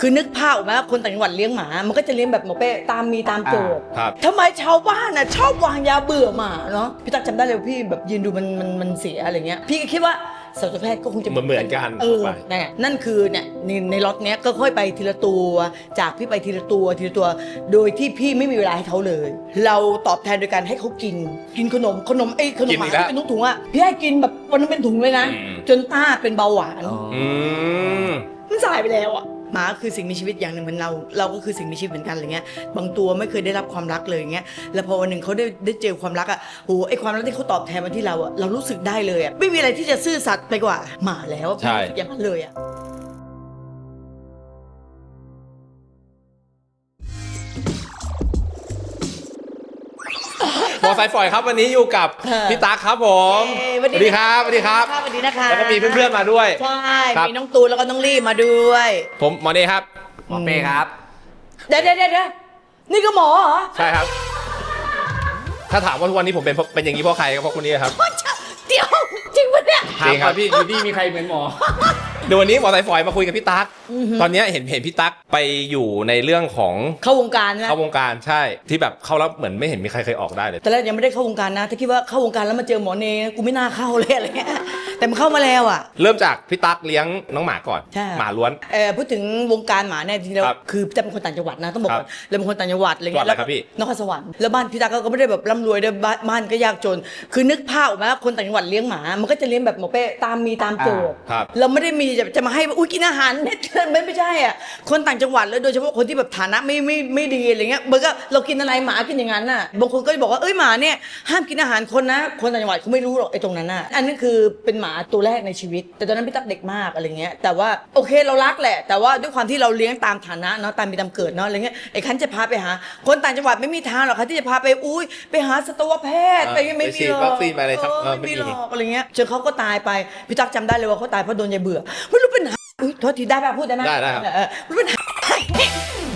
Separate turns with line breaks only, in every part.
คือนึกภาพออกไหมว่าคนต่างจังหวัดเลี้ยงหมา มันก็จะเลี้ยงแบบหมอเป้ตามมีตามเกิด
ครับ
ทำไมชาวบ้านน่ะชอบวางยาเบื่อหมาเนาะพี่ตั๊กจำได้เลยว่าพี่แบบยืนดูมันมันมันเสียอะไรเงี้ย พี่ก็คิดว่าสัตวแพทย์ก็คงจะ
เหมือนเหมือนกัน
เออ
ไป
นั่นไงนั่นคือเนี่ยในในล็อตเนี้ยก็ค่อยไปทีละตัว จากพี่ไปทีละตัวทีละตัว โดยที่พี่ไม่มีเวลาให้เขาเลย เราตอบแทนโดยการให้เขากิน กินขนมขนมไอ้ขนม
กิน
หมา
อีกแล้ว
ที่เป็นถุงๆอะพี่ให้กินแบบวันนั้นเป็นถุงเลยนะ
อืม
จนต้าเป็นเบาหวาน
อืม
มันสายไปแล้วอะ หมาคือสิ่งมีชีวิตอย่างหนึ่งเหมือนเรา เราก็คือสิ่งมีชีวิตเหมือนกันอะไรเงี้ยบางตัวไม่เคยได้รับความรักเลยอย่างเงี้ยแล้วพอวันหนึ่งเขาได้ได้เจอความรักอะโหไอความรักที่เขาตอบแทนมาที่เราอะเรารู้สึกได้เลยอะไม่มีอะไรที่จะซื่อสัตย์ไปกว่าหมาแล้วอะ
ใช่
อย่างนั้นเลยอะ
หมอสายฝอยครับวันนี้อยู่กับ
ค่ะ
พี่ตั๊กครับผม
เอ้ย
สวัสดีครับสวัสดีครับ
สวัสดีนะคะ
แล้วก็มีเพื่อนๆมาด้วย
ใช่
ครับ
มีน้องตูนแล้วก็น้องลี่มาด้วย
ผมหมอเน่ครับ
หมอเป้ครับ
เดี๋ยวเดี๋ยวเดี๋ยวเดี๋ยวนี่ก็หมอเหรอ
ใช่ครับ ถ้าถามว่าทุกวันนี้ผมเป็นเพราะเป็นอย่างนี้เพราะใครก็เพราะคนนี้ครับ
เดี๋ยวจริงปะเนี่ย
จริงครับ
ถามก่อนพี่อยู่นี่มีใครเหมือนหมอ
เดี๋ยววันนี้หมอสายฝอยมาคุยกับพี่ตั๊ก ตอนเนี้ยเห็นเห็นพี่ตั๊กไปอยู่ในเรื่องของ
เข้าวงการนะ
เข้าวงการใช่ที่แบบเข้าแล้วเหมือนไม่เห็นมีใครเคยออกได้เลย
แต่แรกยังไม่ได้เข้าวงการนะถ้าคิดว่าเข้าวงการแล้วมาเจอหมอเนกูไม่น่าเข้าเลยอะไรเงี้ยแต่มันเข้ามาแล้วอะ
เริ่มจากพี่ตั๊กเลี้ยงน้องหมาก่อน
ใช่
หมาล้วน
เออพูดถึงวงการหมาเนี่ยจริงๆแล้ว
ครับ
คือจะเป็นคนต่างจังหวัดนะต้องบอก
ครับ
ก่อนเราเป็นคนต่างจังหวัดอะไรเงี้ย
จังหวัดอะไรครับพี่
นครสวรรค์แล้วบ้านพี่ตาก็ไม่ได้แบบร่ำรวยด้วยบ้านบ้านก็ยากจน คือนึกภาพออกไหมว่าคนต่างจังหวัดเลี้ยงหมา มันก็จะเลี้ยงแบบหมอเป้ตามมีตามเกิด
ครับ
เราไม่ได้มีจะจะมาให้ว่าอุ้ยกินอาหารเม็ดไม่ไม่ใช่อะคนต่างจังหวัดแล้วโดยเฉพาะคนที่แบบฐานะไม่ไม่ไม่ดีอะไรเงี้ยมันก็เรากินอะไรหมากินอย่างนั้นน่ะบางคนก็จะบอกว่าเอ้ยหมาเนี่ยห้ามกินอาหารคนนะคนต่างจังหวัดเขาไม่รู้หรอกไอ้ตรงนั้นน่ะอันนั้นคือเป็นหมาตัวแรกในชีวิต แต่ตอนนั้นพี่ตั๊กเด็กมากอะไรเงี้ยแต่ว่าโอเคเรารักแหละ แต่ว่าด้วยความที่เราเลี้ยงตามฐานะเนาะตามมีตามเกิดเนาะอะไรเงี้ยไอ้คันจะพาไปหา คนต่างจังหวัดไม่มีทางหรอกค่ะที่จะพาไปอุ้ยไปหาสัตวแพทย์ไปไม่
ไป
มี
ฉีด
หรอก
วัคซีนไปอะไร
เอ
ครับ
อ
เออ
ไม่มี
ไม่
ห
มี
รอกอะไรเงี้ยจนเขาก็ตายไปพี่ตั๊กจำได้เลยว่าเขาตายเพราะโดนยายเบื่อไม่รู้เป็นหา อุ้ยโทษทีได้ป่ะพูดได้ไหม
ได้ได้ครับ
เออไม่รู้เป็นหา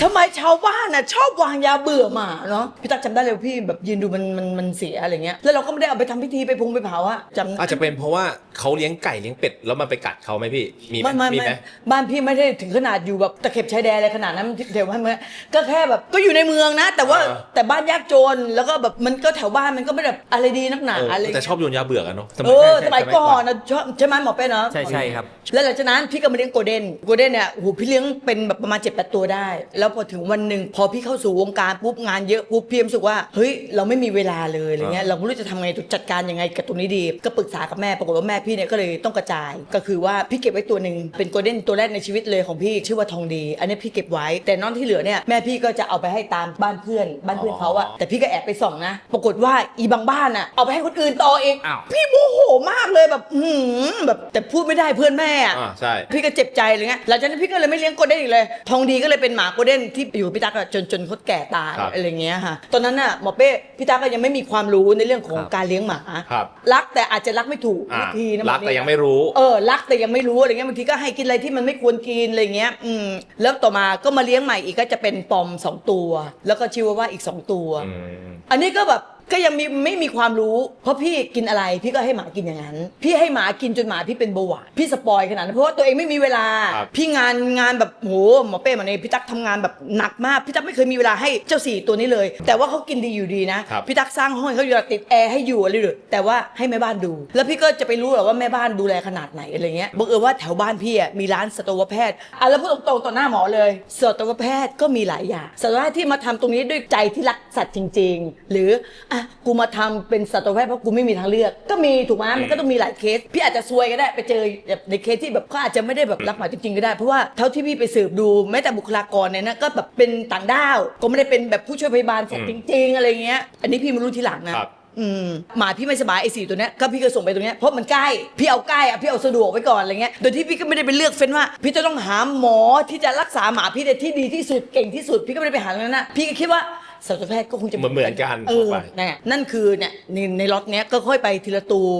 ทำไมชาวบ้านน่ะชอบวางยาเบื่อหมาเนาะพี่ตั๊กจำได้เลยว่าพี่แบบยืนดูมันมันมันเสียอะไรเงี้ยแล้วเราก็ไม่ได้เอาไปทำพิธีไปพุงไปเผาอะจำ
อาจจะเป็นเพราะว่าเขาเลี้ยงไก่เลี้ยงเป็ดแล้วมันไปกัดเขาไหมพี่มีไหม
ไม่ไม่
มี
ไม่
ไหม
บ้านพี่ไม่ได้ถึงขนาดอยู่แบบตะเข็บชายแดนอะไรขนาดนั้นเดี๋ยวให้มันก็แค่แบบก็อยู่ในเมืองนะ แต่ว่า
อ่า
แต่บ้านยากจนแล้วก็แบบมันก็แถวบ้านมันก็ไม่ได้แบบอะไรดีนักหนา
เออ
อะไร
แต่ชอบโยนยาเบื่อกันเนาะ
เออสมัยก่อนนะชอบใช่ไหมหมอเป้เนาะ
ใช่ใช่ครับ
แล้วหลังจากนั้นพี่ก็มาเลี้ยงโกลเด้นโกลเด้นเนี่ยโอ้โหพี่เลี้ยงเป็นแบบประมาณ7จ็ดแปดตัวได้ แล้วพอถึงวันหนึ่งพอพี่เข้าสู่วงการปุ๊บงานเยอะปุ๊บพี่รู้สึกว่าเฮ้ยเราไม่มีเวลาเลยอะไรเงี้ยเราไม่รู้จะทำไงจัดการยังไงกับตรงนี้ดี ก็ปรึกษากับแม่ปรากฏว่าแม่พี่เนี่ยก็เลยต้องกระจาย ก็คือว่าพี่เก็บไว้ตัวหนึ่งเป็นโกลเด้นตัวแรกในชีวิตเลยของพี่ชื่อว่าทองดี อันนี้พี่เก็บไว้ แต่น้องที่เหลือเนี่ยแม่พี่ก็จะเอาไปให้ตามบ้านเพื่อนบ้านเพื่อนเขาอะแต่พี่ก็แอบไปส่องนะ ปรากฏว่าอีบางบ้านอะเอาไปให้คนอื่นต่อเอง
อ้าว
พี่โมโหมากเลยแบบอือหือแบบแต่พูดไม่ได้เพื่อนแม่อะ
อ่าใช่
พี่ก็เจ็บใจอะไรเงี้ยหลังจากนั้นพี่ก็เลยไม่เลี้ยงโกลเด้นอีกเลย ทองดีก็เลยเป็นหมาโกลเด้นที่อยู่กับพี่ตั๊กอะจนจนเขาแก่ตาย
ครับ
อะไรเงี้ยค่ะตอนนั้นน่ะหมอเป้พี่ตั๊กก็ยังไม่มีความรู้ในเรื่องของ
ครับ
การเลี้ยงหมา
ครับ
รักแต่อาจจะรักไม่ถูก
อ่า
วิธีนะ
รัก
บา
แต่
ที
ยังไม่รู้
เออรักแต่ยังไม่รู้อะไรเงี้ยบางทีก็ให้กินอะไรที่มันไม่ควรกินอะไรเงี้ยอืมแล้วต่อมาก็มาเลี้ยงใหม่อีกก็จะเป็นปอมสองตัว แล้วก็ชิวาว่าอีกสองตัว
อืม
อันนี้ก็แบบ ก็ยังมีไม่มีความรู้ เพราะพี่กินอะไรพี่ก็ให้หมากินอย่างนั้น พี่ให้หมากินจนหมาพี่เป็นเบาหวานพี่สปอยขนาดนั้นเพราะว่าตัวเองไม่มีเวลา
ครับ
พี่งานงานแบบโหหมอเป้หมาเนี่ยพี่ตั๊กทำงานแบบหนักมากพี่ตั๊กไม่เคยมีเวลาให้เจ้าสี่ตัวนี้เลย แต่ว่าเขากินดีอยู่ดีนะครับ พี่ตั๊กสร้างห้องให้เขาอยู่ติดแอร์ให้อยู่อะไรเลยแต่ว่าให้แม่บ้านดู แล้วพี่ก็จะไปรู้หรอว่าแม่บ้านดูแลขนาดไหนอะไรเงี้ยบังเอิญว่าแถวบ้านพี่อะมีร้านสัตวแพทย์อะแล้วพูดตรงๆต่อหน้าหมอเลยสัตวแพทย์ก็มีหลายอย่างสัตวแพทย์ที่มาทำตรงนี้ด้วยใจที่รักสัตว์จริง ๆ หรืออะกูมาทำเป็นสัตวแพทย์เพราะกูไม่มีทางเลือก ก็มีถูกไหมมันก็ต้องมีหลายเคส พี่อาจจะซวยก็ได้ไปเจอแบบในเคสที่แบบเขาอาจจะไม่ได้แบบรักหมาจริงๆก็ได้เพราะว่าเท่าที่พี่ไปสืบดูแม้แต่บุคลากรเนี่ยนะก็แบบเป็นต่างด้าว ก็ไม่ได้เป็นแบบผู้ช่วยพยาบาลสัตว์จริง ๆ อะไรเงี้ยอันนี้พี่มารู้ทีหลังนะ
ครับ
อืมหมาพี่ไม่สบายไอ้สี่ตัวเนี้ยก็พี่ก็ส่งไปตรงเนี้ยเพราะมันใกล้พี่เอาใกล้อะพี่เอาสะดวกไว้ก่อนอะไรเงี้ยโดยที่พี่ก็ไม่ได้ไปเลือกเฟ้นว่า พี่จะต้องหาหมอที่จะรักษาหมาพี่ได้ที่ดีที่สุดเก่งที่สุด พี่ก็ไม่ได้ไปหาตรงนั้นนะพี่ก็คิดว่า สัตวแพทย์ก็คงจะ
เหมือนๆกัน
เออ
ทั่วไป
นั่นนั่นคือเนี่ยในในล็อตเนี้ยก็ค่อยไปทีละตัว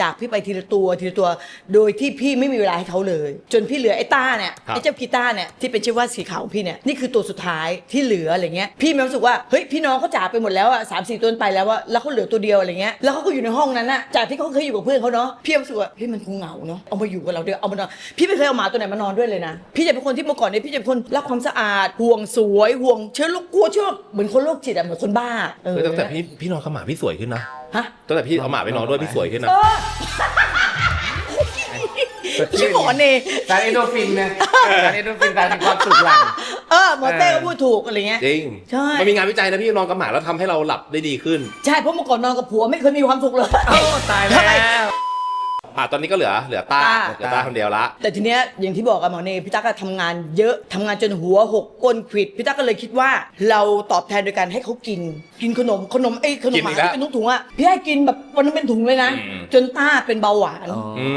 จากพี่ไปทีละตัวทีละตัว โดยที่พี่ไม่มีเวลาให้เขาเลย จนพี่เหลือไอ้ต้าเนี่ย
ครับ
ไอ้เจ้ากีต้าเนี่ยที่เป็นชื่อว่าสีขาวของพี่เนี่ยนี่คือตัวสุดท้ายที่เหลืออะไรเงี้ยพี่มีความรู้สึกว่าเฮ้ยพี่น้องเขาจากไปหมดแล้วอะสามสี่ตัวไปแล้วว่าแล้วเขาเหลือตัวเดียวอะไรเงี้ยแล้วเขาก็อยู่ในห้องนั้นน่ะจากที่เขาเคยอยู่กับเพื่อนเขาเนาะพี่มีความรู้สึกว่าเฮ้ยมันคงเหงาเนาะเอามาอยู่กับเราด้วยเอามานอนพี่ไม่เคยเอาหมาตัวไหนมานอนด้วยเลยนะพี่จะเป็นคนที่เมื่อก่อนเนี่ยพี่จะเป็นคนรักความสะอาดห่วงสวยห่วงเชื้อโรคกลัวเชื้อโรคเหมือนคนโรคจิตอะเหมือนคนบ้าเออ
เออตั้งแต่พี่พี่นอนกับหมาพี่สวยขึ้นนะ
ฮะ
ตั้งแต่พี่เอาหมาไปนอนด้วยพี่สวยขึ้นนะ
เออพี่หมอเน
สารเอโดรฟินนะสารเอโดรฟินสารแห่งความสุขหลัง
เออหมอเต้ก็พูดถูกอะไรเงี้ย
จริง
ใช่
มันมีงานวิจัยนะพี่นอนกับหมาแล้วทำให้เราหลับได้ดีขึ้น
ใช่เพราะเมื่อก่อนนอนกับผัวไม่เคยมีความสุขเลย
โอ้ตายแล้ว
ทำไม
อะตอนนี้ก็เหลือเหลือต้า
ต้า
เหลือต้าคนเดียวละ
แต่ทีเนี้ยอย่างที่บอกกับหมอเนพี่ตั๊กก็ทำงานเยอะทำงานจนหัวหกก้นขวิดพี่ตั๊กก็เลยคิดว่า เราตอบแทนโดยการให้เขากิน กินขนมขนมไอ้ยขนม
กิน
ห
อี
มาก
แล้ว
ที่เป็นถุงๆอะพี่ให้กินแบบวันนั้นเป็นถุงเลยนะ
อืม
จนต้าเป็นเบาหวาน
อื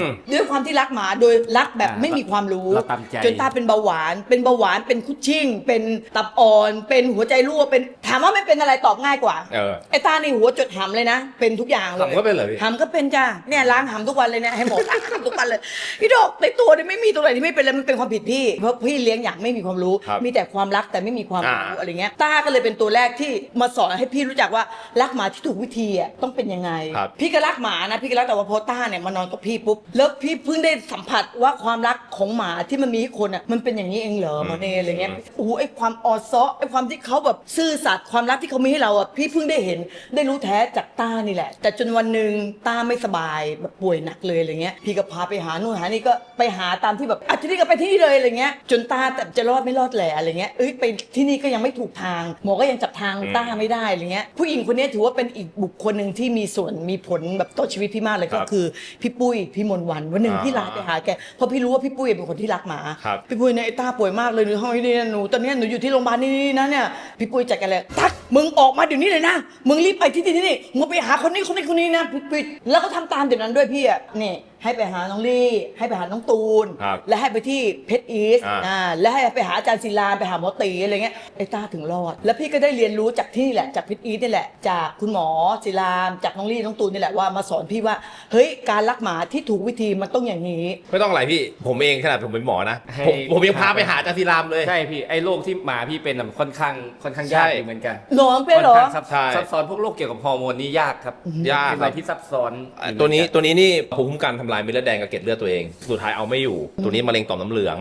ม
ด้วยความที่รักหมาโดยรักแบบ
อ่า
ไม่มีความรู้
เราตามใจ
จนต้าเป็นเบาหวาน เป็นเบาหวานเป็นคุชชิ่ง เป็นตับอ่อน เป็นหัวใจรั่วเป็นถามว่าไม่เป็นอะไรตอบง่ายกว่า
เออ
ไอ้ต้านี่หัวจดหำเลยนะ เป็นทุกอย่างเลย
หำก็เป็นเหรอพี่
หำก็เป็นจ้าเนี่ยล้างหำทุกวันเลยเนี่ยให้หมอล้างหำทุกวันเลยพี่ดอกในตัวเนี่ยไม่มีตรงไหนที่ไม่เป็นเลยมันเป็นความผิดพี่เพราะพี่เลี้ยงอย่างไม่มีความรู้
ครับ
มีแต่ความรักแต่ไม่มีความรู้
อ่า
อะไรเงี้ยต้าก็เลยเป็นตัวแรกที่มาสอนให้พี่รู้จักว่ารักหมาที่ถูกวิธีอะต้องเป็นยังไง
ครับ
พี่ก็รักหมานะพี่ก็รักแต่ว่าพอต้าเนี่ยมานอนกับพี่ปุ๊บแล้วพี่เพิ่งได้สัมผัสว่าความรักของหมาที่มันมีให้คนอะมันเป็นอย่างนี้เองเหรอหมอเนอะไรเงี้ยโอ้โหไอ้ความออซอไอ้ความที่เขาแบบซื่อสัตย์ความรักที่เขามีให้เราอะพี่เพิ่งได้เห็นได้รู้แท้จากต้านี่แหละ แต่จนวันหนึ่งต้าไม่สบายแบบป่วยหนักเลยอะไรเงี้ยพี่ก็พาไปหานู่นหานี่ก็ไปหาตามที่แบบอะที่นี่ก็ไปที่นี่เลยอะไรเงี้ยจนต้าแต่จะรอดไม่รอดแหละอะไรเงี้ยเอ้ยไปที่นี่ก็ยังไม่ถูกทางหมอก็ยังจับทางต้าไม่ได้อะไรเงี้ยผู้หญิงคนนี้ถือว่าเป็นอีกบุคคลหนึ่งที่มีส่วนมีผลแบบต่อชีวิตพี่มากเลย
ครั
ก็
บ
คือพี่ปุ้ยพี่มนต์วันวันหนึ่ง
อ่า
พี่ลาไปหาแกเพราะพี่รู้ว่าพี่ปุ้ยเป็นคนที่รักหมา
ครับ
พี่ปุ้ยเนี่ยไอ้ต้าป่วยมากเลยหนูห้องนี้นะหนูตอนเนี้ยหนูอยู่ที่โรงพยาบาลนี่นี่นะเนี่ยพี่ปุ้ยจัดกันเลยตักมึงออกมาเดี๋ยวนี้เลยนะมึงรีบไปที่ที่นี่นี่มึงไปหาคนนี้คนนี้คนนี้นะพี่ปุ้ยแล้วก็ทำตามเดี๋ยวนั้นด้วยพี่อะนี่ ให้ไปหาน้องลี่ ให้ไปหาน้องตูน
ครับ
และให้ไปที่เพชรอีส
อ่า
อ่าและให้ไปหาอาจารย์ศิลาไปหาหมอตีอะไรเงี้ยไอ้ต้าถึงรอด แล้วพี่ก็ได้เรียนรู้จากที่นี่แหละจากเพชรอีสนี่แหละ จากคุณหมอศิลาจากน้องลี่น้องตูนนี่แหละว่ามาสอนพี่ว่าเฮ้ยการรักหมาที่ถูกวิธีมันต้องอย่างนี้
ไม่ต้องอะไรพี่ ผมเองขนาดผมเป็นหมอนะ
ให้
ผมผมยังพาไปหาอาจารย์ศิรามเลย
ใช่พี่ไอ้โรคที่หมาพี่เป็นน่ะค่อนข้างค่อนข้าง
ใช่
ยากอยู่เหมือนกัน
หนองเป็นเหรอ
ค่อนข้างซับ
ใช่
ซับซ้อนพวกโรคเกี่ยวกับฮอร์โมนนี่ยากครับ
ยาก
เป็น
ค
อะไร
รับ
ที่ซับซ้อน
อะตัวนี้ตัวนี้นี่ภูมิคุ้มกันทำลายเม็ดเลือดแดงกับเกล็ดเลือดตัวเอง สุดท้ายเอาไม่อยู่ ตัวนี้มะเร็งต่อมน้ำเหลือง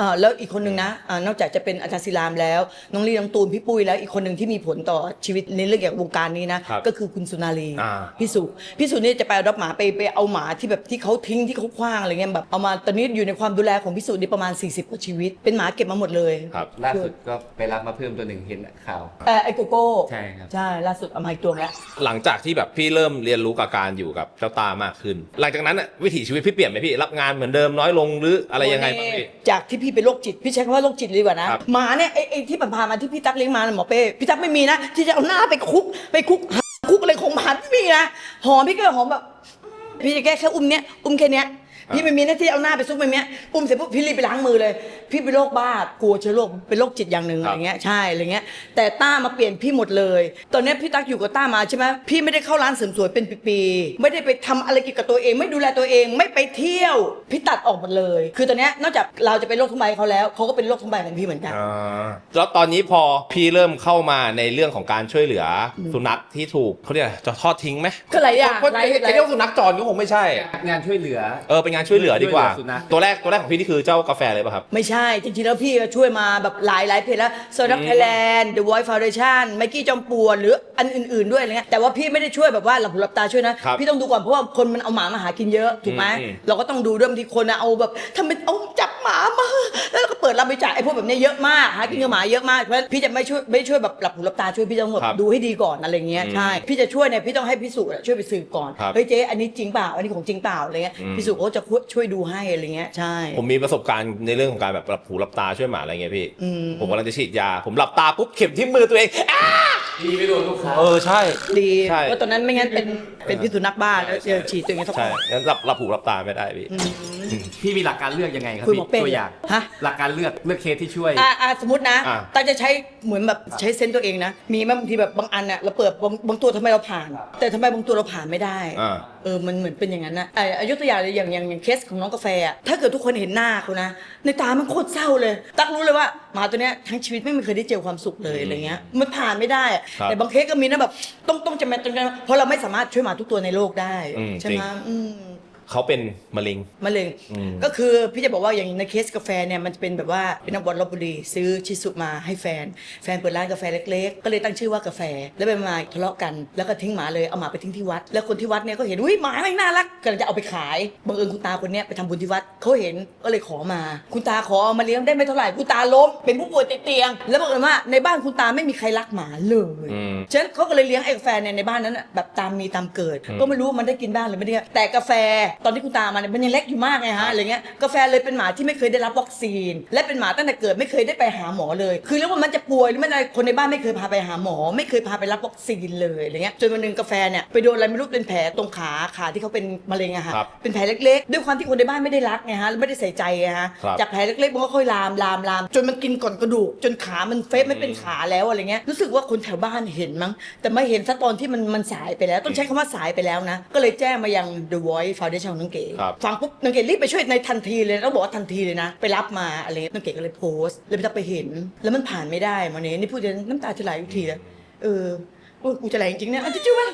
อ่าแล้วอีกคนนึงนะอ่านอกจากจะเป็นอาจารย์ศิลามแล้ว น้องลี่น้องตูนพี่ปุ้ยแล้วอีกคนหนึ่งที่มีผลต่อชีวิตในเรื่องเกี่ยวกับวงการนี้นะครับ ก็คือคุณสุนารี
อ่า
พี่สุพี่สุนี่จะไปรับหมาไปไปเอาหมาที่แบบที่เขาทิ้งที่เขาคว้างอะไรเงี้ยแบบเอามาตอนนี้อยู่ในความดูแลของพี่สุนี่ประมาณ 40กว่าชีวิต เป็นหมาเก็บมาหมดเลย
ครับ
ล่าสุดก็ไปรับมาเพิ่มตัวหนึ่งเห็นข่าว
เออไอโกโก้
ใช่ครับ
ใช่ล่าสุดเอามาอีกตัวแล้ว
หลังจากที่แบบพี่เริ่มเรียนรู้กับการอยู่กับเจ้าตามากขึ้น หลังจากนั้นน่ะวิถีชีวิตพี่เปลี่ยนไหมพี่ รับงานเหมือนเดิมน้อยลงหรืออะไรยังไงบ้างพี่
จากที่พี่เป็นโรคจิตพี่ใช้คำว่าโรคจิตเลยดีกว่านะครับ หมาเนี่ยไอ้ไอ้ที่ผ่านๆมาที่พี่ตั๊กเลี้ยงมาน่ะหมอเป้พี่ตั๊กไม่มีนะที่จะเอาหน้าไปคุกไปคุกหาคุกอะไรของหมาไม่มีนะหอมพี่ก็หอมแบบพี่จะแก้แค่อุ้มเนี้ยอุ้มแค่เนี้ย พี่ไม่มีหน้าที่เอาหน้าไปซุกไปเนี้ยอุ้มเสร็จปุ๊บพี่รีบไปล้างมือเลย พี่เป็นโรคบ้ากลัวเชื้อโรคเป็นโรคจิตอย่างหนึ่ง
ค
อะ
รับ
ไรเงี้ยใช่อะไรเงี้ยแต่ต้ามาเปลี่ยนพี่หมดเลย ตอนเนี้ยพี่ตั๊กอยู่กับต้ามาใช่ไหมพี่ไม่ได้เข้าร้านเสริมสวยเป็นปีๆไม่ได้ไปทำอะไรเกี่ยวกับตัวเอง ไม่ดูแลตัวเองไม่ไปเที่ยวพี่ตัดออกหมดเลย คือตอนเนี้ยนอกจากเราจะเป็นโรคทั้งใบเขาแล้วเขาก็เป็นโรคทั้งใบของพี่เหมือนกัน
อ่าแล้วตอนนี้พอพี่เริ่มเข้ามาในเรื่องของการช่วยเหลืออสุนัขที่ถูกเขาเรียกอะไรจะทอดทิ้งไหม
ก็หลายอย่าง
เพราะ
หลายหลาย
จะเรียกว่าสุนัขจรก็คงไม่ใช่
งานช่วยเหลือ
เออเป็นงานช่วยเหลือดีกว่า
ช่วยเหลือสุนัข
ตัวแรกตัวแรกของพี่นี่คือเจ้ากาแฟเลยป่ะครับ
ไม่ใช่ จริงๆ แล้วพี่ก็ช่วยมาแบบหลายหลายเพจแล้วโซดักไทยแลนด์ The Voice Foundation ไมกี้จอมปวนหรืออันอื่นๆด้วยอะไรเงี้ยแต่ว่าพี่ไม่ได้ช่วยแบบว่าหลับหูหลับตาช่วยนะ
ครับ
พี่ต้องดูก่อนเพราะว่าคนมันเอาหมามาหากินเยอะถูกไหม
อืม
เราก็ต้องดูเรื่องที่คนนะเอาแบบทำเป็นเอาจับหมามา แล้วก็เปิดรับบริจาคไอ้พวกแบบเนี้ยเยอะมากหากินกับหมาเยอะมากเพราะฉะนั้นพี่จะไม่ช่วยไม่ช่วยแบบหลับหูหลับตาช่วยพี่ต้องแบบ
ครับ
ดูให้ดีก่อนอะไรเงี้ยใช่พี่จะช่วยเนี่ยพี่ต้องให้พี่สุอะช่วยไปสืบก่อน
ครับ
เฮ้ยเจ๊อันนี้จริงเปล่าอันนี้ของจริงเปล่าอะไรเงี้ย
อืม
พี่สุเขาจะช่วยดูให้อะไรเงี้ยใช่
ผมมีประสบการณ์ในเรื่องของการแบบหลับหูหลับตาช่วยหมาอะไรเงี้ยพี่
อืม
ผมกำลังจะฉีดยา ผมหลับตาปุ๊บเข็มที่มือตัวเองอ้า
พี่ไม่โดนลูกค้า
เออใช่
ดี
ใช่
เพราะตอนนั้นไม่งั้นเป็นเป็นพิษสุนัขบ้าแล้วเจอฉีดตัวเองทั้ง
ใช่งั้นรับรับหูรับตาไม่ได้พี่
อืม
พี่มีหลักการเลือกยังไงครับ
คุย
พี่
หมอเป้
ตัวอย่าง
ฮะ
หลักการเลือกเลือกเคสที่ช่วย
อ่าอ่าสมมตินะ
อะ
ตาจะใช้เหมือนแบบใช้เซนส์ตัวเองนะ มีไหมบางทีแบบบางอันอะเราเปิดบางบางตัวทำไมเราผ่าน แต่ทำไมบางตัวเราผ่านไม่ได้
อ่า
เออ มันเหมือนเป็นอย่างนั้นนะไอ้อายุตัวอย่างเลยอย่างอย่างอย่างเคสของน้องกาแฟอะถ้าเกิดทุกคนเห็นหน้าเขานะ ในตามันโคตรเศร้าเลย ตักรู้เลยว่าหมาตัวเนี้ยทั้งชีวิตไม่เคยได้เจอความสุขเลยอะไรเงี้ยมันผ่านไม่ได้อะ
ครับ
แต่บางเคสก็มีนะแบบต้องต้องจำเป็นจำเป็นเพราะเราไม่สามารถช่วยหมาทุกตัวในโลกได้
อืม
ใช่ไหม
จริง
อืม
เขาเป็นมะเร็ง
มะเร็ง
อืม
ก็คือพี่จะบอกว่าอย่างในเคสกาแฟเนี่ยมันจะเป็นแบบว่าเป็นนักบอลลบบุรีซื้อชิสุมาให้แฟน แฟนเปิดร้านกาแฟเล็กๆ ก็เลยตั้งชื่อว่ากาแฟ แล้วไปมาทะเลาะกันแล้วก็ทิ้งหมาเลยเอาหมาไปทิ้งที่วัด แล้วคนที่วัดเนี่ยก็เห็นอุ้ยหมาไม่งน่ารักก็เลยจะเอาไปขายบังเอิญคุณตาคนเนี้ยไปทำบุญที่วัดเขาเห็นก็เลยขอมา คุณตาขอเอามาเลี้ยงได้ไม่เท่าไหร่คุณตาล้มเป็นผู้ป่วยติดเตียง แล้วบังเอิญว่าในบ้านคุณตาไม่มีใครรักหมาเลย
อืม
ฉะนั้นเขาก็เลยเลี้ยงไอ้กาแฟเนี่ยในบ้านนั้นน่ะแบบตามมีตามเกิด
อืม
ก็ไม่รู้ว่ามันได้กินบ้างหรือไม่ได้แต่กาแฟตอนที่คุณตามาเนี่ยมันยังเล็กอยู่มากไงฮะอะไรเงี้ยกาแฟเลยเป็นหมาที่ไม่เคยได้รับวัคซีน และเป็นหมาตั้งแต่เกิดไม่เคยได้ไปหาหมอเลย คือเรียกว่ามันจะป่วยหรือไม่อะไรคนในบ้านไม่เคยพาไปหาหมอ ไม่เคยพาไปรับวัคซีนเลยอะไรเงี้ยจนวันหนึงกาแฟเนี่ยไปโดนอะไรไม่รู้เป็นแผลตรงขาขาที่เขาเป็นมะเร็งอะฮะ
ครับ
เป็นแผลเล็กๆ ด้วยความที่คนในบ้านไม่ได้รักไงฮะแล้วไม่ได้ใส่ใจไงฮะ
ครับ
จากแผลเล็กๆมันก็ค่อยลามลามลามจนมันกินก่อนกระดูก จนขามันเฟซไม่เป็นขาแล้วอะไรเงี้ยรู้สึกว่าคนแถวบ้านเห็นมั้งแต่ไม่เห็นซะตอนที่มันมันสายไปแล้ว ต้องใช้คำว่าสายไปแล้วนะก็เลยแจ้งมายัง The Voice Foundation ของน้องเก๋
ครับ
ฟังปุ๊บน้องเก๋รีบไปช่วยในทันทีเลยต้องบอกว่าทันทีเลยนะ ไปรับมาอะไรเงี้ยน้องเก๋ก็เลยโพสต์แล้วพี่ตั๊กไปเห็น แล้วมันผ่านไม่ได้มาเนี่ยนี่พูดจนน้ำตาจะไหลทุกทีเลยเออโอ้ยกูจะไหลจริงๆเนี่ยอะจิ้วๆวะ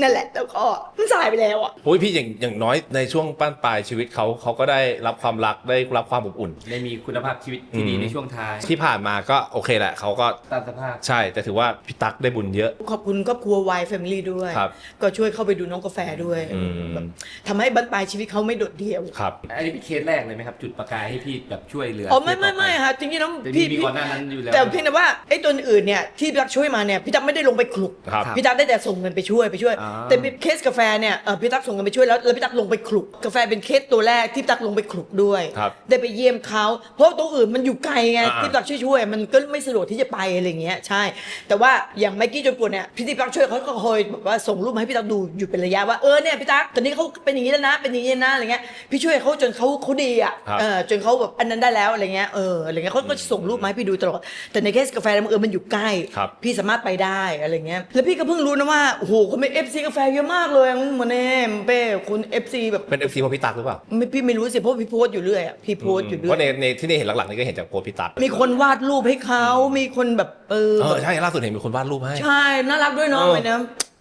นั่นแหละแล้วก็มันสายไปแล้วอะ
โอ้ยพี่อย่างอย่างน้อยในช่วงป้านปลายชีวิตเขาเขาก็ได้รับความรักได้รับความอบอุ่น
ได้มีคุณภาพชีวิตที่ดี
อืม
ในช่วงท้าย
ที่ผ่านมาก็โอเคแหละเขาก็
ตามสภาพ
ใช่แต่ถือว่าพี่ตั๊กได้บุญเยอะ
ขอบคุณครอบครัววายแฟมิลี่ด้วย
ครับ
ก็ช่วยเข้าไปดูน้องกาแฟด้วย
อืม
แบบทำให้บรรปลายชีวิตเขาไม่โดดเดี่ยว
ครับ
อันนี้เป็นเคสแรกเลยไหมครับ จุดประกายให้พี่แบบช่วยเหลือ
อ๋อไม่
เคส
ไม่
ต่ป
ไม่ค่ะจริงๆแล้ว
แต่
พี่
มี
พี่
ก่อนหน้านั้นอยู่แล้ว
แต่เพี่นะว่าไอ้ตัวอื่นเนี่ยที่พี่ตักช่วยมาเนี่ยพี่ตักไม่ได้ลงไปคลุก
ครับ
พี่ตักได้แต่ส่งเงินไปช่วยไปช่วย
อ่า
แต่เคสกาแฟเนี่ยเอ่อพี่ตักส่งเงินไปช่วยแล้วแล้วพี่ตักลงไปคลุกกาแฟเป็นเคสตัวแรกที่พี่ตักลงไปคลุกด้วย
ครับ
ได้ไปเยี่ยมเขาเพราะตัวอื่นมันอยู่ไกลไง
อ่า
ที่พี่ตักช่วยช่วยๆมันก็ไม่สะดวกที่จะไปอะไรอย่างเงี้ยใช่ แต่ว่าอย่างไมกี้จนปวดเนี่ยพี่ตักช่วยเขาก็คอยแบบว่าส่งรูปมาให้พี่ตักดูอยู่เป็นระยะว่าเออเนี่ยพี่ตักตอนนี้เขาเป็นอย่างนี้แล้วนะเป็นอย่างนี้นะอะไรเงี้ยพี่ช่วยเขาจนเขาเขาดีอะ
ครับ
เออจนเขาแบบอันนั้นได้แล้วอะไรเงี้ยเอออะไรเงี้ยเขาก็ส่งรูปมาให้พี่ดูตลอดแต่ในเคสกาแฟเนี่ยมันเออมันอยู่ใกล้
ครับ
พี่สามารถไปได้อะไรเงี้ยแล้วพี่ก็เพิ่งรู้นะว่าโอ้โหเขาเป็นเอฟซีกาแฟเยอะมากเลยเหมือนเน่เป้คุณเอฟซีแบบ
เป็นเอฟซีของพี่ตั๊กหรือเปล่า
ไม่พี่ไม่รู้สิเพราะพี่โพสต์อยู่เรื่อยอะพี่โพสต์อยู่เรื่
เพ
อ
ราะใน
ย
ในที่นี่เห็นหลักๆนี่ก็เห็นจากโพสต์พี่ตั๊ก
มีคนวาดรูปให้เขามีคนแบบเออ
เอ
แบ
อบใช่ล่าสุดเห็นมีคนวาดรูปให้
ใช่น่ารักด้วยเนาะ
เออ
ไปนะ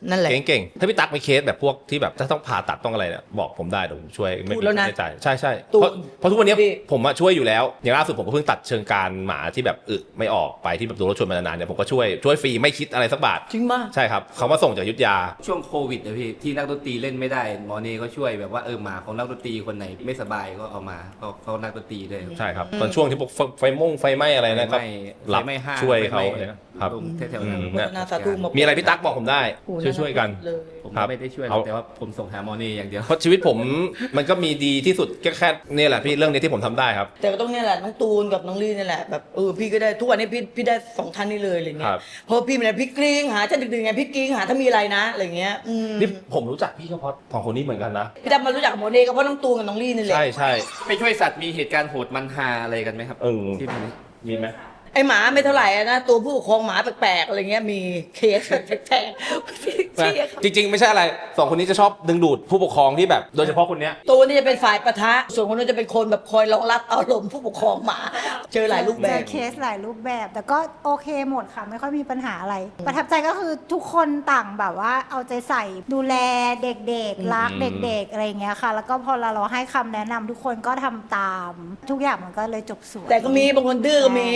นั่นแหละ
เก่งๆ ถ้าพี่ตั๊กมีเคสแบบพวกที่แบบถ้าต้องผ่าตัดต้องอะไรเนี่ยบอกผมได้เดี๋ยวผมช่วยไม่
พู
มี
ดแล้วนะ
ค่าใช้จ่ายใช่ใช่
ตูน
เพราะเพราะทุกวันนี้
พี่
ผมอะช่วยอยู่แล้ว อย่างล่าสุดผมก็เพิ่งตัดเชิงการหมาที่แบบอึไม่ออกไปที่แบบโดนรถชนมานานๆเนี่ยผมก็ช่วยช่วยฟรีไม่คิดอะไรสักบาท
จริงป่ะ
ใช่ครับเขามาส่งจากอยุทธยา
ช่วงโควิดนะพี่ที่นักดนตรีเล่นไม่ได้หมอเนก็ช่วยแบบว่าเออหมาของนักดนตรีคนไหนไม่สบายก็เอามาเขาเขานักดนตรีด้วย
ใช่ครับ ตอนช่วงที่พวกไฟไฟม่งไฟไหม้อะไรนะก็
ไฟไหม้
รับ
ไฟไหม้ห้าง
ช่วย
ไฟ
เขา
ไหม้
เนี่ยครับ
ตรงแถวๆนั้น
อืม
พัฒนาสาธุหมด
มีอะไรพี่ตั๊กบอกผมได้
โอ้
ช่วยช่วยๆกัน
เลย
ผม
ครับ
ไม่ได้ช่วยหร
เอา
อกแต่ว่าผมส่งหาหมอเนอย่างเดียว
เพราะชีวิตผมมันก็มีดีที่สุดแค่แค่เนี่ยแหละพี่เรื่องนี้ที่ผมทำได้ครับ
แต่ก็ต้องเนี่ยแหละน้องตูนกับน้องลี่นี่แหละแบบเออพี่ก็ได้ทุกวันนี้พี่พี่ได้สองท่านนี่เลยอะไรเงี้
ครั
ย
บ
เพราะพี่มันพี่กริ้งหาฉันดึกๆไงพี่กริ้งหาถ้ามีอะไรนะอะไรเงี้ยอืม
นี่ผมรู้จักพี่เฉพาะสองคนนี้เหมือนกันนะ
พี่ดำมารู้จักกับหมอเนก็เพราะน้องตูนกับน้องลี่นี่แหละ
ใช่ใช่
ไปช่วยสัตว์มีเหตุการณ์โหดมันฮาอะไรกันไหมครับ
เออ
ที่มัน
มีไหม
ไอหมาไม่เท่าไหร่อะนะตัวผู้ปกครองหมาแปลกๆอะไรเงี้ยมีเคสแปลกๆที่ที่
จริง ๆ ไม่ใช่อะไรสองคนนี้จะชอบดึงดูดผู้ปกครองที่แบบ โดยเฉพาะคนเนี้ย
ตัวนี้จะเป็นฝ่ายปะทะ ส่วนคนนู้นจะเป็นคนแบบคอยรองรับอารมณ์ผู้ปกครองหมา เจอหลายรูปแบ
เจอบเคสหลายรูปแบบ แต่ก็โอเคหมดค่ะ ไม่ค่อยมีปัญหาอะไร ประทับใจก็คือทุกคนต่างแบบว่าเอาใจใส่ดูแลเด็กๆ รัก
อืม
เด็กๆ อะไรอย่างเงี้ยค่ะ แล้วก็พอเราเราให้คำแนะนำทุกคนก็ทำตาม ทุกอย่างมันก็เลยจบสวย
แต่ก็มีบางคนดื้อก็มี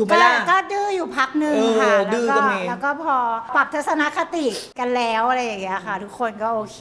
ถูกไหม
ก็
ล่ะ
ก็ดื้ออยู่พักหนึ่ง
เออ
ค่ะ
ดื้
แล้ว
อ
ก็
ก็มี
แล้วก็พอปรับทัศนคติกันแล้วอะไรอย่างเงี้ยค่ะ ทุกคนก็โอเค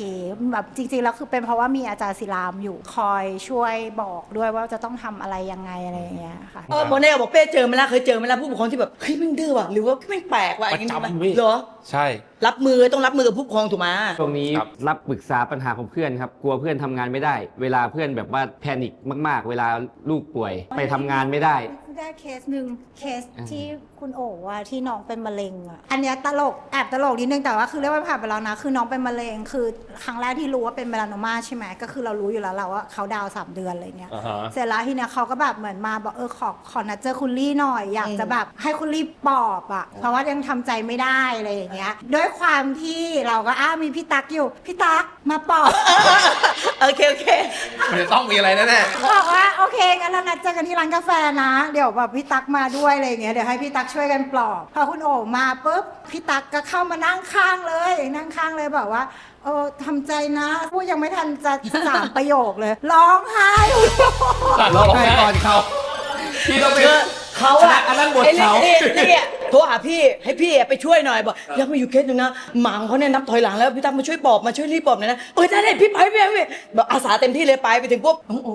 แบบจริงๆแล้วคือเป็นเพราะว่ามีอาจารย์ศิลามอยู่คอยช่วยบอกด้วยว่าจะต้องทำอะไรยังไงอะไรอย่างเงี้ยค่ะ
เออโมเน่บอกเป้เจอไหมล่ะเคยเจอไหมล่ะผู้ปกครองที่แบบเฮ้ยแม่งดื้อว่ะหรือว่าแม่งแปลกว่ะอย่างงี้
ประจำ
มีไหม
พี่
เหรอ
ใช่
รับมือต้องรับมือกับผู้ปกครองถูกไหม
ช่วงนี้
ครับ
รับปรึกษาปัญหาของเพื่อนครับ กลัวเพื่อนทำงานไม่ได้ เวลาเพื่อนแบบว่าแพนิคมาก ๆ เวลาลูกป่วย ไปทำงานไม่ได้
ได้เคสหนึ่งเคสที่คุณโอ๋อะที่น้องเป็นมะเร็งอะอันเนี้ยตลกแอบตลกนิดนึงแต่ว่าคือเรียกว่าผ่านไปแล้วนะ คือน้องเป็นมะเร็งคือครั้งแรกที่รู้ว่าเป็นเมลานโนมาใช่ไหมก็คือเรารู้อยู่แล้วแหละว่าเขาดาวน์สามเดือนอะไรเงี้ย
อ่าฮะ
เสร็จแล้วทีเนี้ยเขาก็แบบเหมือนมาบอกเออขอขอนัดเจอคุณลี่หน่อยอยากจะแบบให้คุณลี่ปลอบอะเพราะว่ายังทำใจไม่ได้อะไรอย่างเงี้ยด้วยความที่เราก็อ้าวมีพี่ตั๊กอยู่พี่ตั๊กมาปลอบ
โอเค โอเค
มันจะต้องมีอะไรแน่
บอกว่าโอเคงั้นเรานัดเจอกันที่ร้านกาแฟนะ เดี๋ยวแบบพี่ตั๊กมาด้วยอะไรอย่างเงี้ยเดี๋ยวให้พี่ตั๊กช่วยกันปลอบพอคุณโอ๋มาปุ๊บพี่ตั๊กก็เข้ามานั่งข้างเลย นั่งข้างเลยบอกว่าเออทำใจนะพูดยังไม่ทันจะสามประโยคเลย ร้องไห้
ๆ
ร้องไห้ก่อนเขาพี่ต้องไป
เขาอะ
อันนั้นบท
ไอ้
เขา
นี่นี่นี่ โทรหาพี่ให้พี่อะไปช่วยหน่อยบอกอยากมาอยู่เคสหนึงนะหมังเขาเนี่ยนับถอยหลังแล้วพี่ตั๊กมาช่วยปลอบมาช่วยรีบปลอบหน่อยนะเออได้ได้พี่ไปพี่ไปพี่บอกอาสาเต็มที่เลยไปไปถึงปุ๊บโอ้โห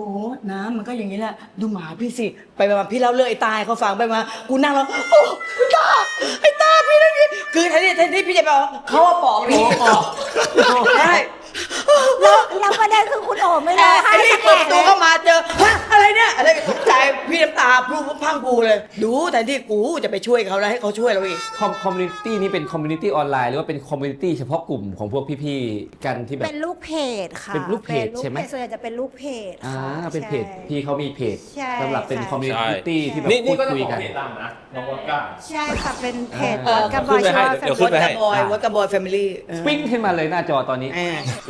น้ำมันก็อย่างนี้แหละดูหมาพี่สิไปมาพี่เล่าเรื่องไอ้ตายเขาฟังไปมากูนั่งแล้วโอ้ไอ้ตาไอ้ตาพี่นั่นนี่คือแทนที่แทนที่พี่จะไปบอกเขาว่าปลอบพี่ใช่
แล้วแล้วประเด็นคือคุณโอ๋ไม่
ไอ้
ร้องไห้
กูเลย ดูแทนที่กูจะไปช่วยเขาแล้วให้เขาช่วยเราอีก
คอมคอมมูนิตี้นี้เป็นคอมมูนิตี้ออนไลน์หรือว่าเป็นคอมมูนิตี้เฉพาะกลุ่มของพวกพี่ๆกันที่แบบ
เป็นลูกเพจค่ะ
เป็นลูกเพจใช่ไหม
ส่วนใหญ่จะเป็นลูกเพจ
อ่า
ค่ะ
เป็นเพจ
ใช่
พี่เขามีเพจ
ใช่
สำหรับเป็น
ใช่
คอมมูนิ
ใช่
ตี้ที่แบบ
นี่
พู
นี่
ด
ก็จะ
คุย
ของ
กัน
เพจดังนะน้องวอดก้า
ใช่ค่ะเป็นเพจ
เออ
วัดกระบ
ขึ้
อนย
ไปให้
ชื่อว่า
เดี๋ยวขึ้
วัด
ไป
ก
ให้
ระบอยวัดกระบอยแฟมิลี่
ปิ้งขึ้นมาเลยหน้าจอตอนนี้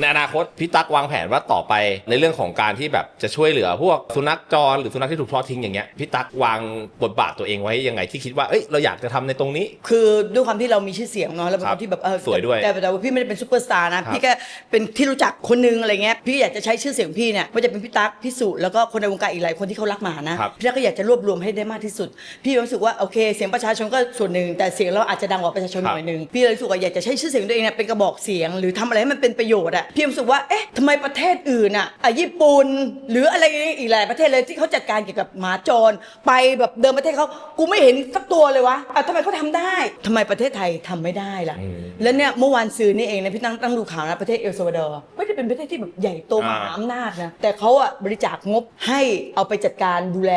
ในอนาคตพี่ตั๊กวางแผนว่าต่อไปในเรื่องของการที่แบบจะช่วยเหลือพวกสุนัขจรหรือสุนัขที่ถูกทอดทิ้งอย่างเงี้ยพี่ตั๊กวางบทบาทตัวเองไว้ยังไงที่คิดว่าเอ้ยเราอยากจะทำในตรงนี้
คือด้วยความที่เรามีชื่อเสียงเนาะแล้วเป็น
ครั
ค
บ
นที่แบบเออ
สวยด้วย
แต่แต่ว่าพี่ไม่ได้เป็นซูเปอร์สตาร์นะ
ครับ
พี่แค่เป็นที่รู้จักคนนึงอะไรเงี้ยพี่อยากจะใช้ชื่อเสียงพี่เนี่ยว่าจะเป็นพี่ตั๊กพี่สุแล้วก็คนในวงการอีกหลายคนที่เขารักหมานะครับ พี่ตั๊กก็อยากจะรวบรวมให้ได้มากที่สุด พี่รู้สึกว่าโอเค เสียงประชาชนก็ส่วนหนึ่งแต่เสียงเราอาจจะดังกว่าประชาชน
ครั
ห
บ
น่อยหนึงพี่เลยรู้สึกว่าอยากจะใช้ชื่อเสียงตัวเองเนี่ยเป็นกระบอกเสียง หรือทำอะไรให้มันเป็นประโยชน์อะพี่รู้สึกว่าเอ๊ะทำไมประเทศอื่นอะอะญี่ปุ่นหรืออะไรอีกหลายประเทศเลยที่เขาจัดการเกี่ยวกับหมาจรไปแบบเดินประเทศเขากูไม่เห็นสักตัวเลยวะอะทำไมเขาทำได้ทำไมประเทศไทยทำไม่ได้ล่ะ
อืม
แล้วเนี่ยเมื่อวานซืนนี่เองนะพี่ตั้งตั้งดูข่าวนะประเทศเอลซาวาดอร์ไม่ได้เป็นประเทศที่แบบใหญ่โตมหาอำนาจนะแต่เขาอะบริจาคงบให้เอาไปจัดการดูแล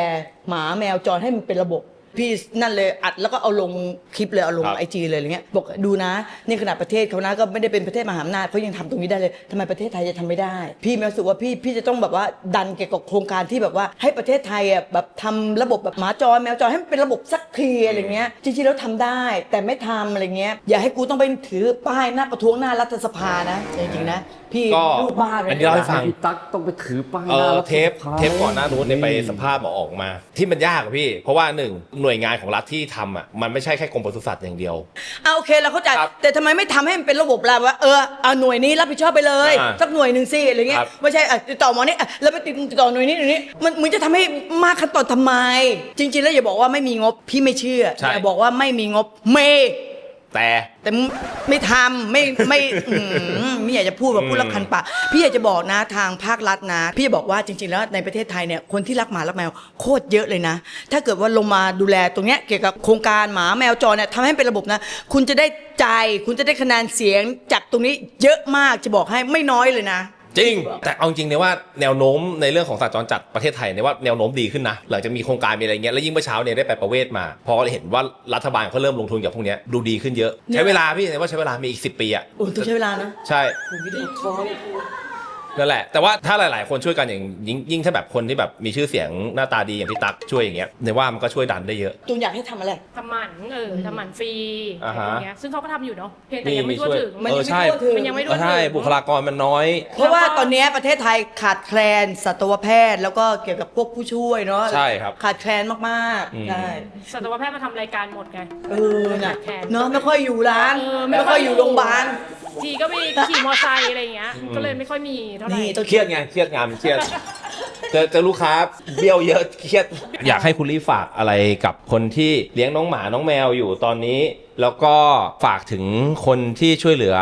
หมาแมวจรให้มันเป็นระบบ พี่นั่นเลยอัดแล้วก็เอาลงคลิปเลยเอาลง
ครับ
ไอจีเลยอะไรเงี้ยบอกดูนะนี่ขนาดประเทศเขานะก็ไม่ได้เป็นประเทศมหาอำนาจเขายังทำตรงนี้ได้เลยทำไมประเทศไทยจะทำไม่ได้ พี่มีความรู้สึกว่าพี่พี่จะต้องแบบว่าดันเกี่ยวกับโครงการที่แบบว่าให้ประเทศไทยอะแบบทำระบบแบบหมาจรแมวจรให้มันเป็นระบบสักทีอะไรเงี้ยจริงๆแล้วทำได้ แต่ไม่ทำอะไรเงี้ยอย่าให้กูต้องไปถือป้ายหน้าประท้วงหน้ารัฐสภานะจริงๆนะพี่
ก็
ลูกบ้านเลย
อันนี้เล่าให้ฟัง
พี่ตั๊กต้องไปถือป้าย
เอ
หน้า
อ
รัฐ
เทป
สภา
เทปก่อนหน้านู้นเนี่ยไปสัมภาษณ์หมอออกมา ที่มันยากอะพี่ เพราะว่าหนึ่งหน่วยงานของรัฐที่ทำอะมันไม่ใช่แค่กรมปศุสัตว์อย่างเดียว
เอาโอเคเราเข้าใจ
ครับ
แต่ทำไมไม่ทำให้มันเป็นระบบล่ะว่าเออเอาหน่วยนี้รับผิดชอบไปเลย
อ่า
สักหน่วยหนึ่งสิอะไรเงี้
ครั
ย
บ
ไม่ใช่อะติดต่อหมอนี่อะแล้วไปติดต่อหน่วยนี้หน่วยนี้มันมึงจะทำให้มากขั้นตอนทำไม จริง ๆ แล้วอย่าบอกว่าไม่มีงบพี่ไม่เชื่อ
ใช่
อย่าบอกว่าไม่มีงบเม
แต่
แต่ไม่ทำไม่ไม่อืมไม่อยากจะพูดแบบพูดแล้วคันปากพี่อยากจะบอกนะทางภาครัฐนะ พี่จะบอกว่าจริง ๆ แล้วในประเทศไทยเนี่ยคนที่รักหมารักแมวโคตรเยอะเลยนะ ถ้าเกิดว่าลงมาดูแลตรงเนี้ยเกี่ยวกับโครงการหมาแมวจรเนี่ยทำให้เป็นระบบนะ คุณจะได้ใจ คุณจะได้คะแนนเสียงจากตรงนี้เยอะมากจะบอกให้ไม่น้อยเลยนะ
จริง แต่เอาจริงเนี่ยว่าแนวโน้มในเรื่องของสัตว์จรจัดประเทศไทยเนี่ยว่าแนวโน้มดีขึ้นนะหลังจากมีโครงการมีอะไรเงี้ยแล้วยิ่งเมื่อเช้าเนี่ยได้ไปประเวศมาพอเห็นว่ารัฐบาลเขาเริ่มลงทุนกับพวกเนี้ยดูดีขึ้นเยอะ ใช้เวลาพี่เนี่ยว่าใช้เวลามีอีก10ปีอะ
โอ้ต้องใช้เวลานะ
ใช่
ผมไม่ได้ท้อเลย
นั่นแหละ แต่ว่าถ้าหลาย ๆ คนช่วยกันอย่างยิ่งยิ่งถ้าแบบคนที่แบบมีชื่อเสียงหน้าตาดีอย่างพี่ตั๊กช่วยอย่างเงี้ยในว่ามันก็ช่วยดันได้เยอะ
ตูนอยากให้ทำอะไร
ทำหมันเออทำหมันฟรี
อ่า
อะไร
ฮะ
อย่างเงี้ยซึ่งเขาก็ทำอยู่เนาะเพียงแต่ยังไม่ทั่วถึง
มัน
เอ
ยั
องใช่
ไม่ทั่วถึง
มันยังไม่ทั่ว
เออใช่
ถึง
บุคลากรมันน้อย
เพราะว่าตอนเนี้ยประเทศไทยขาดแคลนสัตวแพทย์ แล้วก็เกี่ยวกับพวกผู้ช่วยเนาะ
ใช่ครับ
ขาดแคลนมาก
อืม
ๆใช่
สัตวแพทย์มาทำรายการหมดไง
เออนะ
ขาดแคลน
เนาะไม่ค่อยอยู่ร้าน
เออไม่
ไม่
ค่
ค่
อ
อยย
อ
อยู่ยู่โรงพยาบาล
ทีก็มีขี่มอไซค์อะไรอย่างเงี้ย ก็เลยไม่ค่อยมีเท่าไหร่
นี่ต้อง
เครียดไงเครียดงานมันเครียดเจอเจอลูกค้าเบี้ยวเยอะเครียด อยากให้คุณลี่ฝากอะไรกับคนที่เลี้ยงน้องหมาน้องแมวอยู่ตอนนี้ แล้วก็ฝากถึงคนที่ช่วยเหลือ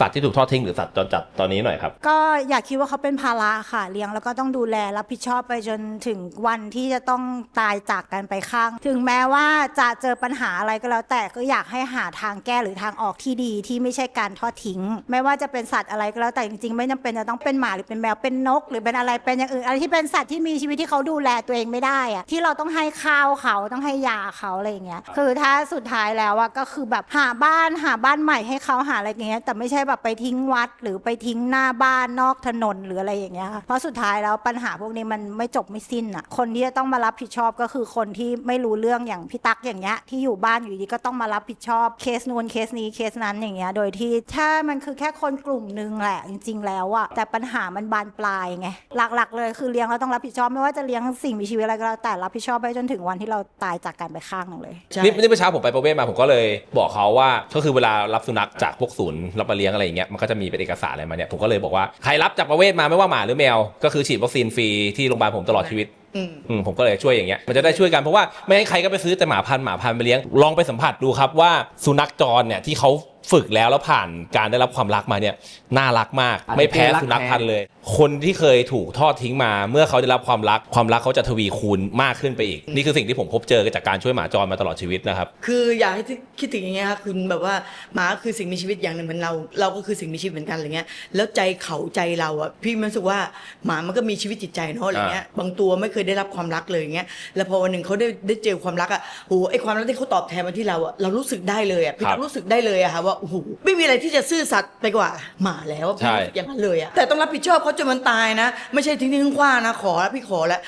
สัตว์ที่ถูกทอดทิ้งหรือสัตว์จรจัดตอนนี้หน่อยครับ
ก็อย่าคิดว่าเขาเป็นภาระค่ะ เลี้ยงแล้วก็ต้องดูแลรับผิดชอบไปจนถึงวันที่จะต้องตายจากกันไปข้าง ถึงแม้ว่าจะเจอปัญหาอะไรก็แล้วแต่ก็อยากให้หาทางแก้หรือทางออกที่ดีที่ไม่ใช่การทอดทิ้ง ไม่ว่าจะเป็นสัตว์อะไรก็แล้วแต่จริงๆ ไม่จำเป็นจะต้องเป็นหมาหรือเป็นแมวเป็นนก หรือเป็นอะไรเป็นอย่างอื่นอะไรที่เป็นสัตว์ที่มีชีวิตที่เขาดูแลตัวเองไม่ได้อะที่เราต้องให้ข้าวเขาต้องให้ยาเขาอะไรอย่างเงี้ยคือถ้าสุดท้ายแล้วอะก็คือือแบบหาบ้านหาบ้านใหม่ให้เขาหาอะไรอย่างเงี้ยแต่ไม่ใช่แบบไปทิ้งวัด หรือไปทิ้งหน้าบ้านนอกถนนหรืออะไรอย่างเงี้ยค่ะเพราะสุดท้ายแล้วปัญหาพวกนี้มันไม่จบไม่สิ้นอะคนที่จะต้องมารับผิดชอบก็คือคนที่ไม่รู้เรื่องอย่างพี่ตั๊กอย่างเงี้ยที่อยู่บ้านอยู่ดีก็ต้องมารับผิดชอบเคสนูนเคสนี้เคสนั้นอย่างเงี้ยโดยที่ถ้ามันคือแค่คนกลุ่มหนึงแหละจริง ๆ แล้วอะแต่ปัญหามันบานปลายไงหลักๆ เลยคือเลี้ยงเราต้องรับผิดชอบไม่ว่าจะเลี้ยงสิ่งมีชีวิตอะไรก็แล้วแต่รับผิดชอบไปจนถึงวันที่เราตายจากกันไปข้างหนึ่งเลย
นี่นี่เมื่อเช้าผมไปประเวศมาผมก็เลยบอกเขาว่าก็คือเวลารับสุนัขจากพวกศูนย์รับมาเลี้ยงอะไรอย่างเงี้ยมันก็จะมีเป็นเอกสารอะไรมาเนี่ยผมก็เลยบอกว่าใครรับจากประเวศมาไม่ว่าหมาหรือแมว ก็คือฉีดวัคซีนฟรีที่โรงพยาบาลผมตลอดชีวิต
อืม
อืมผมก็เลยช่วยอย่างเงี้ยมันจะได้ช่วยกันเพราะว่าไม่ให้ใครก็ไปซื้อแต่หมาพันธุ์หมาพันธุ์ไปเลี้ยงลองไปสัมผัสดูครับว่าสุนัขจรเนี่ยที่เขา ฝึกแล้วแล้วผ่านการได้รับความรักมาเนี่ยน่ารักมาก
อันนี้
ไม่แพ้
คือรัก
สุนัข
แท้
พันธุ์เลย คนที่เคยถูกทอดทิ้งมา เมื่อเขาได้รับความรักความรักเขาจะทวีคูณมากขึ้นไปอีก นี่คือสิ่งที่ผมพบเจอจากการช่วยหมาจรมาตลอดชีวิตนะครับ
คืออยากให้คิดถึงอย่างเงี้ยค่ะคือแบบว่าหมาคือสิ่งมีชีวิตอย่างหนึ่งเหมือนเรา เราก็คือสิ่งมีชีวิตเหมือนกันอะไรเงี้ยแล้วใจเขาใจเราอะพี่มันรู้สึกว่าหมามันก็มีชีวิตจิตใจเนาะอะไรเงี้ยบางตัวไม่เคยได้รับความรักเลยอย่างเงี้ยแล้วพอวันหนึ่งเขาได้ได้เจอความรักอะโหไอความรักที่เขาตอบแทนมาที่เราอะเรารู้สึกได้เลยอะพี่
ครับ
ก็รู้สึกได้เลยอะค่ะว่าโอ้โหไม่มีอะไรที่จะซื่อสัตย์ไปกว่าหมาแล้วอะ
ใช่
พี่รู้สึกอย่างนั้นเลยอะแต่ต้องรับผิดชอบเขาจนมันตายนะ ไม่ใช่ทิ้งทิ้งขว้างนะขอแล้วพี่ขอแล้ว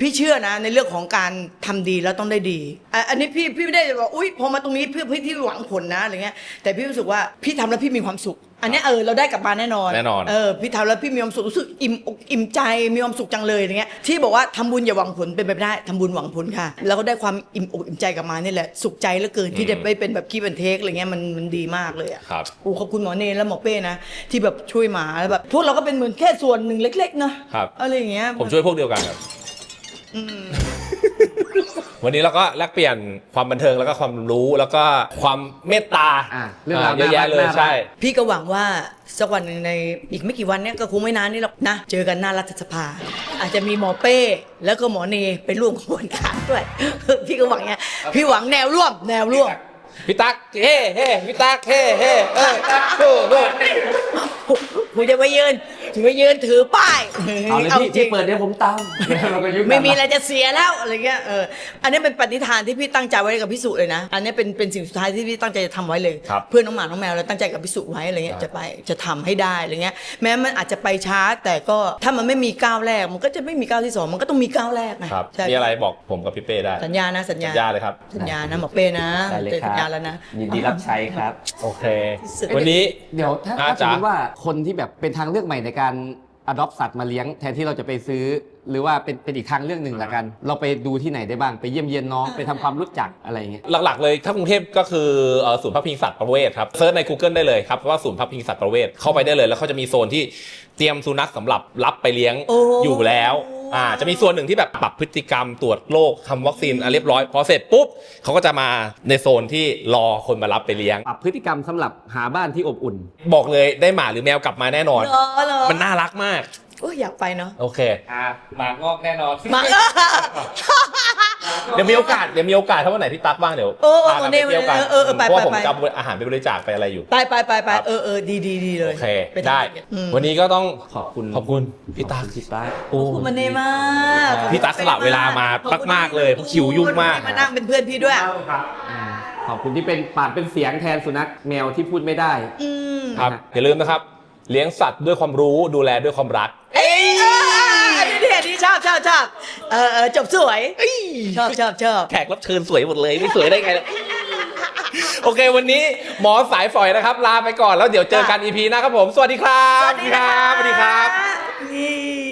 พี่เชื่อนะ ในเรื่องของการทำดีแล้วต้องได้ดีอะอันนี้พี่พี่ไม่ได้บอกอุ้ยพอมาตรงนี้เพื่อเพื่อที่หวังผลนะอะไรเงี้ยแต่พี่รู้สึกว่าพี่ทำแล้วพี่มีความสุข อันเนี้ยเออเราได้กลับมาแน่นอน
แน่นอน
เออพี่ทำแล้วพี่มีความสุขรู้สึกอิ่มอกอิ่มใจมีความสุขจังเลยอะไรเงี้ยที่บอกว่าทำบุญอย่าหวังผลเป็นไปไม่ได้ทำบุญหวังผลค่ะ แล้วก็ได้ความอิ่มอกอิ่มใจกลับมานี่แหละสุขใจเหลือเกินที่จะไม่เป็นแบบคีบันเทคอะไรเงี้ยมันมันดีมากเลยอะ
ครับ
โอ้ขอบคุณหมอเนรและหมอเป้นะที่แบบช่วยหมาแล้วแบบพวกเราก็เป็นเหมือนแค่ส่วนหนึ่งเล็กๆเนาะ
ครับ
อะไรอย่างเงี้ย
ผมช่วยพวกเดียวกันครับ วันนี้เราก็แลกเปลี่ยนความบันเทิงแล้วก็ความรู้แล้วก็ความเมตตา
อะเรื่องราว
เยอะแยะเลย
น่ารัก
ใช่
พี่ก็หวังว่าสักวันหนึ่งในอีกไม่กี่วันเนี้ยก็คงไม่นานนี้หรอกนะ เจอกันหน้ารัฐสภา อาจจะมีหมอเป้ แล้วก็หมอเนไปร่วมขบวนการด้วย พี่ก็หวังเนี้ยพี่หวังแนวร่วมแนวร่วม
พี่ตั๊กเฮ้เฮ้พี่ตั๊กเฮ้เฮ้เออโอ้โห
กูจะไปยืน ถึงไปยืนถือป้าย
เอาเลยพี่
จริ
พี่
ง
เปิดเดี๋ยวผมตามเราก็ยุ่งกัน
ไม่มีอะไรจะเสียแล้วอะไรเงี้ยเอออันนี้เป็นปฏิฐานที่พี่ตั้งใจไว้กับพี่สุเลยนะ อันนี้เป็นเป็นสิ่งสุดท้ายที่พี่ตั้งใจจะทำไว้เลย
ครับ
เพื่อนน้องหมาน้องแมวเราตั้งใจกับพี่สุไว้อะไรเงี้ยจะไปจะทำให้ได้อะไรเงี้ยแม้มันอาจจะไปช้าแต่ก็ถ้ามันไม่มีก้าวแรก มันก็จะไม่มีก้าวที่สองมันก็ต้องมีก้าวแรกนะครับใช่
มีอะไรบอกผมกับพี่เป้ได้
สัญญานะสัญญา
สัญญาเลยครับ
สัญญานะหมอเป้นะ
ได้เลยค
สั
รับ
ญญาแล้วนะ
ยินดีรับใช้ครับ
โอเค
สุด
วันนี้
เดี๋ยวถ้า
อ่า
ถ้าสมม
จ๊ะ
ติว่าคนที่แบบเป็นทางเลือกใหม่ในการ adopt สัตว์มาเลี้ยงแทนที่เราจะไปซื้อ หรือว่าเป็นเป็นอีกทางเรื่องหนึ่งละกัน เราไปดูที่ไหนได้บ้างไปเยี่ยมเยียนน้องไปทำความรู้จักอะไรอย่างเงี้ย
หลักๆเลยถ้ากรุงเทพก็คือเอ่อศูนย์พักพิงสัตว์ประเวศครับเซิร์ชใน Google ได้เลยครับว่าศูนย์พักพิงสัตว์ประเวศเข้าไปได้เลย แล้วเขาจะมีโซนที่เตรียมสุนัขสำหรับรับไปเลี้ยง
โอ้
อยู่แล้ว อ่าจะมีส่วนหนึ่งที่แบบปรับพฤติกรรมตรวจโรคทำวัคซีนอะเรียบร้อยพอเสร็จปุ๊บเขาก็จะมาในโซนที่รอคนมารับไปเลี้ยง
ปรับพฤติกรรมสำหรับหาบ้านที่อบอุ่น
บอกเลยได้หมาหรือแมวกลับมาแน่นอน
เหรอเหรอ
มันน่ารักมาก
โอ้ยอยากไปเนาะ
โอเค
อ่าหมางอกแน่นอน
มา
เดี๋ยวมีโอกาสเดี๋ยวมีโอกาสถ้าวันไหนพี่ตั๊กว่างเดี๋ยว
เออเออ
พากันไปเที่ยวกัน
เออเออเออไป
เพราะว่าผม
ไป
จะเอาอาหารไปบริจาคไปอะไรอยู่
ไปไปไปไป
ครับ
เออเออดีดีดีเลย
โอเค
ปทำ
ได้
อืม
วันนี้ก็ต้อง
ขอบคุณ
ขอบคุณพี่ตั๊ก
พี่ตั๊ก
โอ้
ขอบคุณมันเนมาก
พี่ตั๊กสละเวลามามากๆเลยเพราะคิวยุ่งมาก
มานั่งเป็นเพื่อนพี่ด้วย
อ่าขอบคุณที่เป็นปากเป็นเสียงแทนสุนัขแมวที่พูดไม่ได้
อืม
ครับอย่าลืมนะครับ เลี้ยงสัตว์ด้วยความรู้ดูแลด้วยความรัก
เอ้ยเอออันนี้ดีอันนี้ ชอบชอบชอบเออเออจบสวย ชอบชอบชอบ
แขกรับเชิญสวยหมดเลยไม่สวยได้ไงล่ะโอเค วันนี้หมอสายฝอยนะครับ ลาไปก่อนแล้วเดี๋ยวเจอกัน EP หนะครับผม สวัสดีครับ
สวัสดีครับ
สวัสดีครับ
นี่